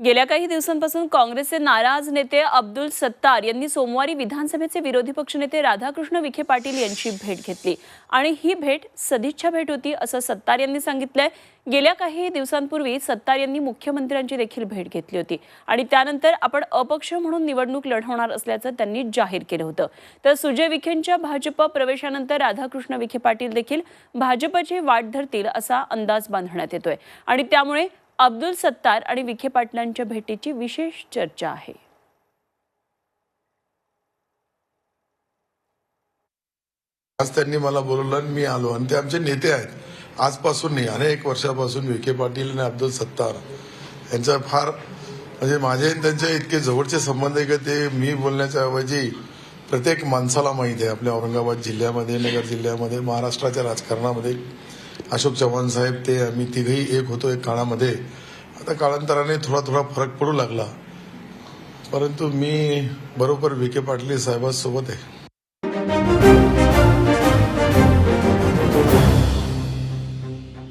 गेल्या काही दिवसांपासून काँग्रेसचे नाराज नेते अब्दुल सत्तार यांनी सोमवारी विधानसभेचे विरोधी पक्षनेते राधाकृष्ण विखे पाटील यांची भेट घेतली. आणि ही भेट सदिच्छा भेट होती असं सत्तार यांनी सांगितलंय. गेल्या काही दिवसांपूर्वी सत्तार यांनी मुख्यमंत्र्यांची देखील भेट घेतली होती. आणि त्यानंतर आपण अपक्ष म्हणून निवडणूक लढवणार असल्याचं त्यांनी जाहीर केलं होतं. तर सुजय विखेंच्या भाजप प्रवेशानंतर राधाकृष्ण विखे पाटील देखील भाजपची वाट धरतील असा अंदाज बांधण्यात येतोय. आणि त्यामुळे अब्दुल सत्तार आणि विखे पाटलांच्या भेटीची विशेष चर्चा आहे. आज त्यांनी मला बोलवलं आणि मी आलो. आणि ते आमचे नेते आहेत. आजपासून नाही अनेक वर्षापासून विखे पाटील आणि अब्दुल सत्तार यांचा फार म्हणजे माझे त्यांच्या इतके जवळचे संबंध आहे की ते मी बोलण्याच्या ऐवजी प्रत्येक माणसाला माहीत आहे. आपल्या औरंगाबाद जिल्ह्यामध्ये नगर जिल्ह्यामध्ये महाराष्ट्राच्या राजकारणामध्ये अशोक चव्हाण साहेब ते आम्ही तिघही एक होतो एक काळामध्ये. आता काळांतराने थोडा थोडा फरक पडू लागला. परंतु मी बरोबर विखे पाटील साहेबांसोबत आहे.